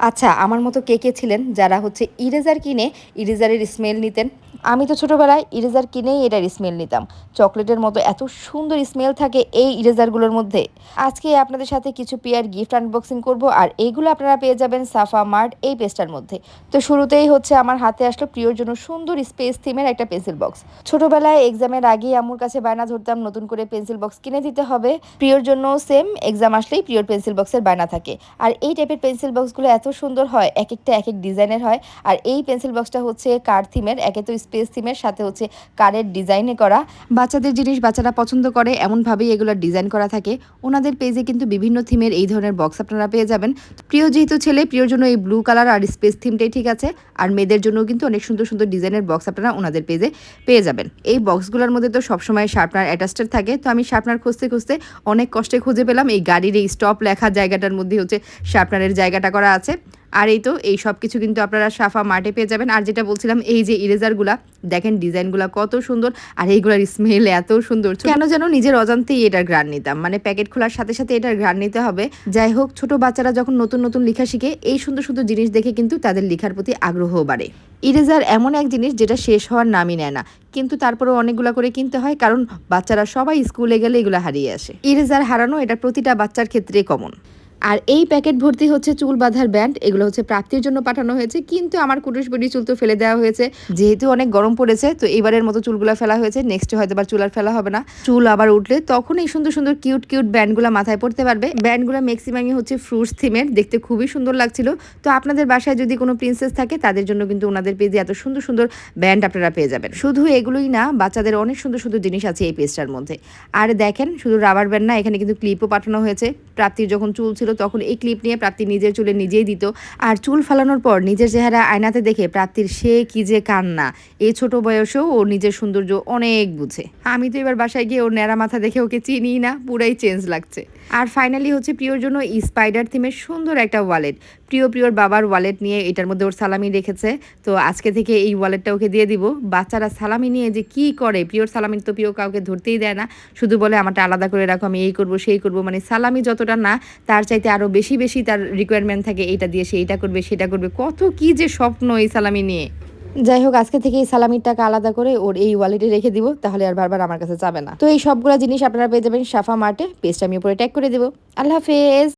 আচ্ছা আমার মতো কে কে ছিলেন যারা হচ্ছে ইরেজার কিনে ইরেজারের স্মেল নিতেন? আমি তো ছোটোবেলায় ইরেজার কিনেই এটার স্মেল নিতাম। চকলেটের মতো এত সুন্দর স্মেল থাকে এই ইরেজারগুলোর মধ্যে। আজকে আপনাদের সাথে কিছু পেয়ার গিফট আনবক্সিং করব আর এইগুলো আপনারা পেয়ে যাবেন সাফা মার্ট এই পেজটার মধ্যে। তো শুরুতেই হচ্ছে আমার হাতে আসলো প্রিয়র জন্য সুন্দর স্পেস থিমের একটা পেন্সিল বক্স ছোটোবেলায় এক্সামের আগেই আম্মুর কাছে বায়না ধরতাম, নতুন করে পেন্সিল বক্স কিনে দিতে হবে। প্রিয়র জন্য সেম এক্সাম আসলেই প্রিয়র পেন্সিল বক্সের বায়না থাকে। আর এই টাইপের পেন্সিল বক্সগুলো এত সুন্দর হয়, এক একটা এক এক ডিজাইনের হয়। আর এই পেন্সিল বক্সটা হচ্ছে কার থিমের একে তো স্পেস থিমের সাথে হচ্ছে কারের ডিজাইনে করা। বাচ্চাদের জিনিস বাচ্চারা পছন্দ করে, এমনভাবেই এগুলো ডিজাইন করা থাকে। ওনাদের পেজে কিন্তু বিভিন্ন থিমের এই ধরনের বক্স আপনারা পেয়ে যাবেন। প্রিয় যেহেতু ছেলে, প্রিয়র জন্য এই ব্লু কালার আর স্পেস থিমটাই ঠিক আছে। আর মেয়েদের জন্য কিন্তু অনেক সুন্দর সুন্দর ডিজাইনের বক্স আপনারা ওনাদের পেজে পেয়ে যাবেন। এই বক্সগুলোর মধ্যে তো সবসময় শার্পনার অ্যাটাস্টেড থাকে। তো আমি শার্পনার খুঁজতে খুঁজতে অনেক কষ্টে খুঁজে পেলাম। এই গাড়ির এই স্টপ লেখা জায়গাটার মধ্যে হচ্ছে শার্পনারের জায়গাটা করা আছে। আর এই তো, এই সব কিছু কিন্তু আপনারা সাফা মাঠে পেয়ে যাবেন। আর যেটা বলছিলাম, এই যে ইরেজারগুলা, দেখেন ডিজাইনগুলা কত সুন্দর, আর এইগুলার স্মেল এত সুন্দর। কেন যেন নিজের অজান্তেই এটার ঘ্রাণ নিতাম। মানে প্যাকেট খোলার সাথে সাথে এটার ঘ্রাণ নিতে হবে। যাই হোক, ছোট বাচ্চারা যখন নতুন নতুন লেখা শিখে, এই সুন্দর সুন্দর জিনিস দেখে কিন্তু তাদের লেখার প্রতি আগ্রহ বাড়ে। ইরেজার এমন এক জিনিস যেটা শেষ হওয়ার নামই নেয় না, কিন্তু তারপরেও অনেকগুলো করে কিনতে হয়, কারণ বাচ্চারা সবাই স্কুলে গেলে এগুলো হারিয়ে আসে। ইরেজার হারানো এটা প্রতিটা বাচ্চার ক্ষেত্রে কমন আর এই প্যাকেট ভর্তি হচ্ছে চুল বাঁধার ব্যান্ড। এগুলো হচ্ছে প্রাপ্তির জন্য পাঠানো হয়েছে, কিন্তু আমার কুটুস বডি চুল তো ফেলে দেওয়া হয়েছে। যেহেতু অনেক গরম পড়েছে, তো এবারের মতো চুলগুলো ফেলা হয়েছে নেক্সট হয়তো আবার চুল আর ফেলা হবে না। চুল আবার উঠলে তখন এই সুন্দর সুন্দর কিউট কিউট ব্যান্ডগুলো মাথায় পড়তে পারবে। ব্যান্ডগুলো ম্যাক্সিমামই হচ্ছে ফ্রুটস থিমের দেখতে খুবই সুন্দর লাগছিল। তো আপনাদের বাসায় যদি কোনো প্রিন্সেস থাকে, তাদের জন্য কিন্তু ওনাদের পেজে এত সুন্দর সুন্দর ব্যান্ড আপনারা পেয়ে যাবেন। শুধু এগুলোই না, বাচ্চাদের অনেক সুন্দর সুন্দর জিনিস আছে এই পেজটার মধ্যে। আর দেখেন, শুধু রাবার ব্যান্ড না, এখানে কিন্তু ক্লিপও পাঠানো হয়েছে। প্রাপ্তির যখন চুল ছিল তখন এই ক্লিপ নিয়ে প্রাপ্তি নিজের চুলে নিজেই দিত। আর চুল ফালানোর পর নিজের চেহারা আয়নাতে দেখে প্রাপ্তির সে কি যে কান্না। এই ছোট বয়সেও ও নিজের সৌন্দর্য অনেক বুঝে। আমি তো এবার বাসায় গিয়ে ওর ন্যাড়া মাথা দেখে ওকে চিনি না, পুরাই চেঞ্জ লাগছে। আর ফাইনালি হচ্ছে প্রিয়র জন্য স্পাইডার থিমের সুন্দর একটা ওয়ালেট প্রিয়, প্রিয়র বাবার ওয়ালেট নিয়ে এটার মধ্যে ওর সালামি রেখেছে। তো আজকে থেকে এই ওয়ালেটটা ওকে দিয়ে দিব। বাচ্চারা সালামি নিয়ে যে কি করে, প্রিয়র সালামি তো প্রিয় কাউকে ধরতেই দেয় না। শুধু বলে আমারটা আলাদা করে রাখো, আমি এই করব, সেই করব মানে সালামি যতটা না, তার চাইতে আরও বেশি বেশি তার রিকোয়ারমেন্ট থাকে, এইটা দিয়ে সে এটা করবে, সেটা করবে। কত কি যে স্বপ্ন এই সালামি নিয়ে। যাই হোক, আজকে থেকে এই সালামির টাকা আলাদা করে ওর এই ওয়ালেটে রেখে দিব, তাহলে আর বারবার আমার কাছে যাবে না। তো এই সবগুলো জিনিস আপনারা পেয়ে যাবেন সাফা মার্টে। পেজটা আমি উপরে ট্যাগ করে দেবো। আল্লাহ হাফেজ!